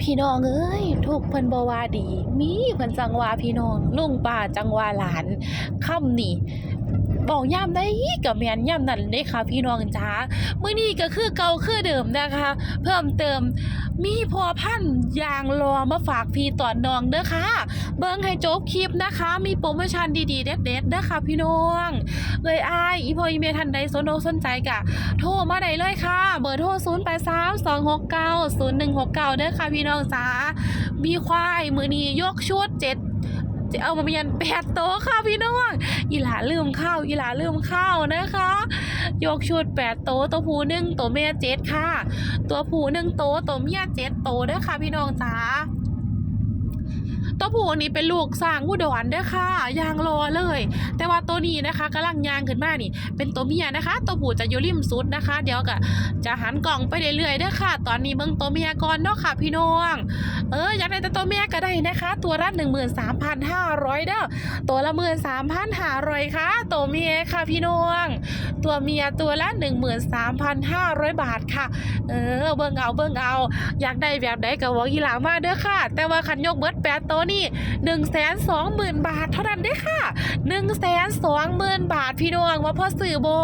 พี่น้องเอ้ยทุกเพิ่นบ่ว่าดี มีเพิ่นจังว่าพี่น้องลุงป้าจังว่าหลานค่ำนี่บอกย่ำได้ก็แม่นย่ำนั่นเด้ค่ะ พี่น้องจ้ามื้อนี้ก็คือเก่าคือเดิมนะคะ เพิ่มเติมมีพอพันยางรอมาฝากพี่ตอนน้องเด้อค่ะ เบิ่งให้จบคลิปนะคะ มีโปรโมชั่นดีๆ เด็ดๆเด้อค่ะพี่น้องเลยอายอีพออีเมทันใดสนอกสนใจกะ โทรมาได้เลยค่ะ เบอร์โทร0 8 3 2 6 9 0 1 6 9เด้อค่ะพี่น้องจ๋ามีควายมือนียกชุดเจ็ดจะเอามาเมียนแปดโตะค่ะพี่น้องอีหลาลืมข้าวอีหลาลืมข้าวนะคะ ยกชุดแปดโตะตัวผู้หนึ่งตัวเมียเจ็ดค่ะ ตัวผู้หนึ่งโตะตัวเมียเจ็ดโตะเด้อค่ะพี่น้องจ๋า ตัวผู้นี้เป็นลูกสร้างอุดรเด้อค่ะยางรอเลย แต่ว่าตัวนี้นะคะกำลังยางขึ้นมานี่ เป็นตัวเมียนะคะ ตัวผู้จะอยู่ริมสุดนะคะ เดี๋ยวก็จะหันกล่องไปเรื่อยๆเด้อค่ะ ตอนนี้เบิ่งตัวเมียก่อนเนาะค่ะพี่น้อง เอออยากได้แต่ตัวเมียก็ได้นะคะ ตัวละ13,500เด้อตัวละ13,500ค่ะตัวเมียค่ะพี่น้อง ตัวเมียตัวละ13,500บาทค่ะ เออเบิ่งเอาเบิ่งเอา อยากได้แบบใดก็บอกอีหลามาเด้อค่ะ แต่ว่าคันยกเบิดแปดโตวนี่1 2 0 0 0 0บาทเท่านั้นเด้ค่ะ1 2 0 0 0 0บาทพี่น้องว่าพ่อสื่อบอ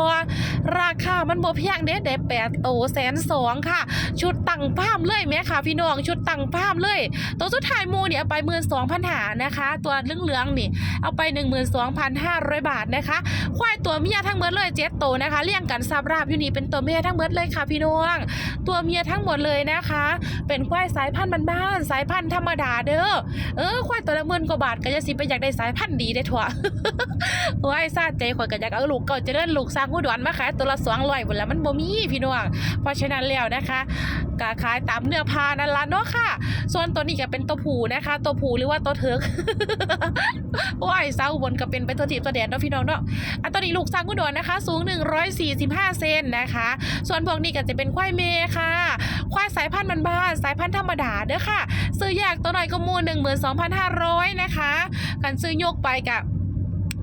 ราคามันบ่เพียงเด้ได้แปดโตแสนสองค่ะ ชุดตั้งภาพเลยแม่ค่ะ พี่น้องชุดตั้งภาพเลย ตัวสุดท้ายมูเนี่ยเอาไป12,000หานะคะ ตัวเหลืองๆนี่ เอาไป12,500บาทนะคะ ควายตัวเมียทั้งหมดเลยเจ็ดโตนะคะเรียงกันซับราบอยู่นี่เป็นตัวเมียทั้งหมดเลยค่ะ พี่น้อง ตัวเมียทั้งหมดเลยนะคะ เป็นควายสายพันธุ์บ้านๆสายพันธุ์ธรรมดาเด้อเออควายตัวละหมื่นกว่าบาทก็จะสิไปอยากได้สายพันธุ์ดีได้ถั่วว้ายซาใจข่อยก็อยากเอาลูกเก่าเจะเดินลูกสร้างหูดอนมาขายตัวละสองร้อยหมดแล้วมันบ่มีพี่น้องเพราะฉะนั้นแล้วนะคะก็ขายตามเนื้อพานั่นละเนาะค่ะ ส่วนตัวนี้ก็เป็นตัวผูนะคะ ตัวผูหรือว่าตัวเถิกว้ยเศร้าบนก็เป็นไปตัวถีบตัวแดนเนาะพี่น้องเนาะอันตัวนี้ลูกสร้างกุดอนนะคะ สูง 145 เซนนะคะ ส่วนพวกนี้ก็จะเป็นควายเมค่ะ ควายสายพันธุ์บ้านสายพันธุ์ธรรมดาเด้อค่ะ ซื้อแยกตัวหน่อยก็มูล12,500 นะคะ กันซื้อยกไปกับ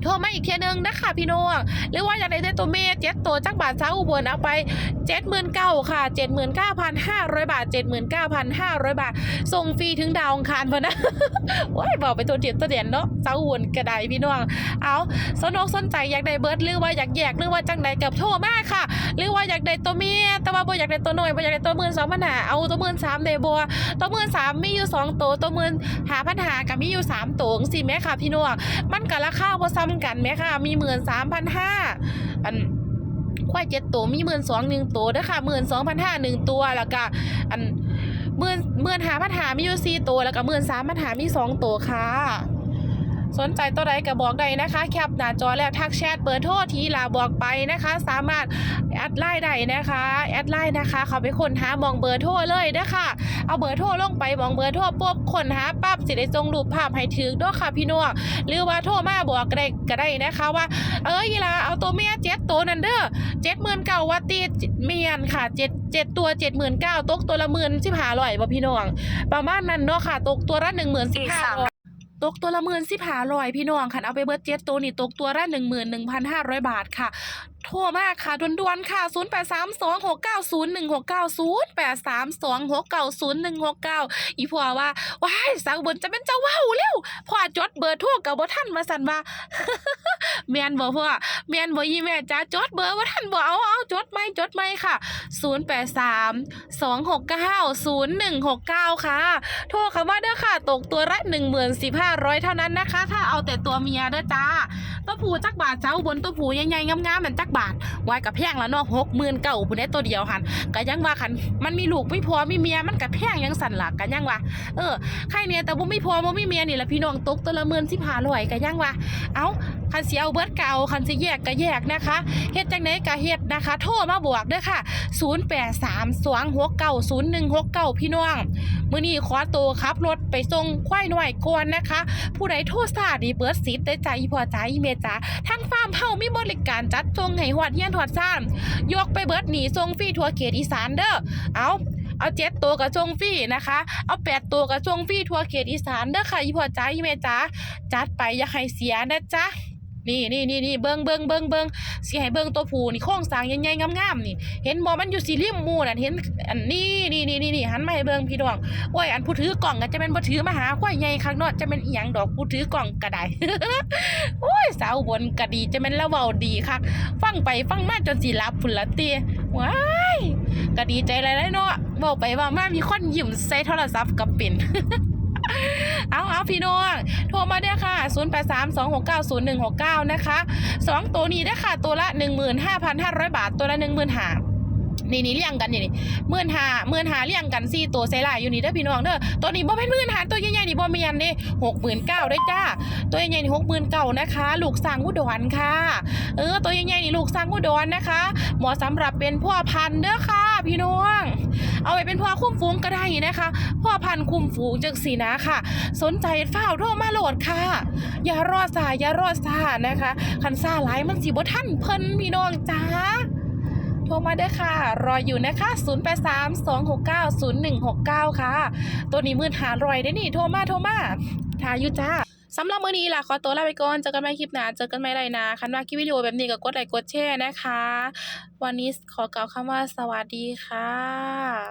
โทรมาอีกเทียหนึงนะคะพี่น้องหรือว่าอยากได้ตัวเมย์เจ็ดตัวจักบาทเช้าอุบลเอาไปเจ็ดหมื่นเก้าค่ะเจ็ดหมื่นเก้าพันห้าร้อยบาทเจ็ดหมื่นเก้าพันห้าร้อยบาท ส่งฟรีถึงดาวอังคารพอนะว้ายบอกไปตัวเดียดตัวเดียนเนาะเช้าอุบลกระไดพี่น้องเอาสนอกสนใจอยากได้เบิร์ดหรือว่าอยากแยกหรือว่าจังใดกับโทรมาค่ะ หรือว่าอยากได้ตัวเมียแต่ว่าบ่อยากได้ตัวหน้อยบ่อยากได้ตัวหมื่นสองพันหาเอาตัวหมื่นสามเดบัวตัวหมื่นสามมีอยู่สองตัวตัวหมื่นหาพันหากับมีอยู่สามตัวสิแม่ค่ะพี่น้องมันกับราคาบ่ซ้ำกันไหมค่ะมีหมื่นสามพันห้าอันควายเจ็ดตัวมีหมื่นสองหนึ่งตัวนะคะหมื่นสองพันห้าหนึ่งตัวแล้วก็อันหมื่นหมื่นหาพันหามีอยู่สี่ตัวแล้วก็หมื่นสามพันหามีสองตัวค่ะ สนใจตัวใดก็บอกได้นะคะ แคปหน้าจอแล้วทักแชทเบอร์โทรทีลาบอกไปนะคะ สามารถแอดไลน์ได้นะคะแอดไลน์นะคะเขาไปค้นหามองเบอร์โทรเลยนะคะเอาเบอร์โทรลงไปมองเบอร์โทรปุ๊บค้นหาปั๊บสิได้จงรูปภาพให้ถึงด้วยค่ะพี่น้องหรือว่าโทรมาบอกก็ได้ก็ได้นะคะว่า เอ้ยลาเอาตัวเมียเจ็ดตัวนั่นเด้อเจ็ดหมื่นเก้าวัตตีเมียนค่ะเจ็ดเจ็ดตัวเจ็ดหมื่นเก้าตกตัวละหมื่นสิบห้าร้อยบ่พี่น้องประมาณนั้นเนาะค่ะ ตกตัวละหนึ่งหมื่นสิบห้าร้อย ตกตัวละหมื่นสิบห้าร้อยพี่น้องคันเอาไปเบิร์ดเจ็ดตัวนี่ตกตัวละหนึ่งหมื่นหนึ่งพันห้าร้อยบาทค่ะ โทรมาค่ะด่วนๆค่ะ 0 8 3 2 6 9 0 1 6 9 0 8 3 2 6 9 0 1 6 9 อีพ่อว่าว้ายสาวบนจะเป็นเจ้าว้าวเร็วพ่อจดเบอร์โทรกับบ่ทันมาสั่นว่าแม่นบ่พ่อแม่นบ่ยี่แม่จ้าจดเบอร์บ่ทันบ่เอาเอาจดไหมจดไหมค่ะ 0 8 3 2 6 9 0 1 6 9 ค่ะ โทรเข้ามาเด้อค่ะ ตกตัวละ1,400เท่านั้นนะคะ ถ้าเอาแต่ตัวเมียเด้อจ้าตัวผูจักบาทเจ้าบนตัวผูใหญ่ๆงามๆมันจักบาทไว้กับแพงแล้วเนาะหกหมื่นเก่าผู้ได้ตัวเดียวหันก็ยังว่าคันมันมีลูกไม่พอมีเมียมันกับแพงยังสั่นหลักกันยังว่าเออใครเนี่ยแต่บ่ไม่พอบ่มีเมียนี่แหละพี่น้องตกตัวละหมื่นสิบห้าร้อยกันยังว่าเอ้า คันสิเอาเบิดเก่าคันสิแยกก็แยกนะคะเฮ็ดจังไดก็เฮ็ดนะคะ โทรมาบวกเด้อค่ะ 0832690169 พี่น้องมื้อนี้ขอตัวขับรถไปส่งควายหน่อยก่อนนะคะ ผู้ใดโทรสาดีเบิดสิทธิ์ได้ใจพอใจเมจ้าทางฟาร์มเฮามีบริการจัดส่งให้ฮอดเฮียนฮอดซ่านยกไปเบิดหนีส่งฟรีทั่วเขตอีสานเด้อเอาเอาเจ็ดตัวกับส่งฟรีนะคะ เอาแปดตัวกับส่งฟรีทั่วเขตอีสานเด้อค่ะอีพอใจเมจ้าจัดไปอย่าให้เสียนะจ๊ะ นี่นี่นี่นี่เบิ่งเบิ่งเบิ่งเบิ่งสิให้เบิ่งตัวผู้นี่โครงสร้างใหญ่ๆงามๆนี่ เห็นบ่มันอยู่สี่เหลี่ยมมูน่ะเห็นอันนี้นี่นี่นี่นี่หันมาให้เบิ่งพี่น้องโอ้ยอันผู้ถือกล่องก็จะเป็นบ่ถือมาหาควายใหญ่ข้างนอกจะเป็นอีหยังดอกผู้ถือกล่องก็ได้โอ้ยสาวบนก็ดีจะเป็นละเว้าดีคักฟังไปฟังมาจนสิหลับพุ่นละเติว้ายก็ดีใจหลายๆเนาะเว้าไปเว้ามามีคนยิ้มใส่โทรศัพท์ก็เป็น เอาเอาพี่น้องโทรมาเด้ค่ะ 0832690169 นะคะ 2 ตัวนี้เด้ค่ะ ตัวละ 15,500 บาท ตัวละ15,000นี่นี่เลี้ยงกันนี่นี่หมื่นหาหมื่นหาเลี้ยงกันสี่ตัวใส่ลายอยู่นี่เด้อพี่น้องเด้อตัวนี้บ่เป็นหมื่นหาตัวใหญ่ๆนี่บ่แม่นเด้หกหมื่นเก้าได้จ้าตัวใหญ่ๆนี่หกหมื่นเก้านะคะ ลูกสร้างอุดรค่ะ เออตัวใหญ่ๆนี่ลูกสร้างอุดรนะคะเหมาะสำหรับเป็นพ่อพันธุ์เด้อค่ะ พี่น้อง เอาไปเป็นพ่อคุ้มฟูงก็ได้นะคะ พ่อพันคุ้มฟูงจังสีนะค่ะ สนใจเฝ้าโทรมาโหลดค่ะ อย่ารอสายอย่ารอสานะคะคันซ่าหลายมันสิบ่ทันเพิ่นพี่น้องจ้าโทรมาเด้ค่ะ รออยู่นะคะ 0832690169 ค่ะ ตัวนี้มื่นหารอยได้นี่ โทรมาโทรมาทายู่จ้าสำหรับมื้อนี้ล่ะขอตัวลาไปก่อน เจอกันใหม่คลิปหน้า เจอกันใหม่ไรนะคันว่าคลิปวิดีโอแบบนี้ก็กดไลค์กดแชร์นะคะ วันนี้ขอกล่าวคำว่าสวัสดีค่ะ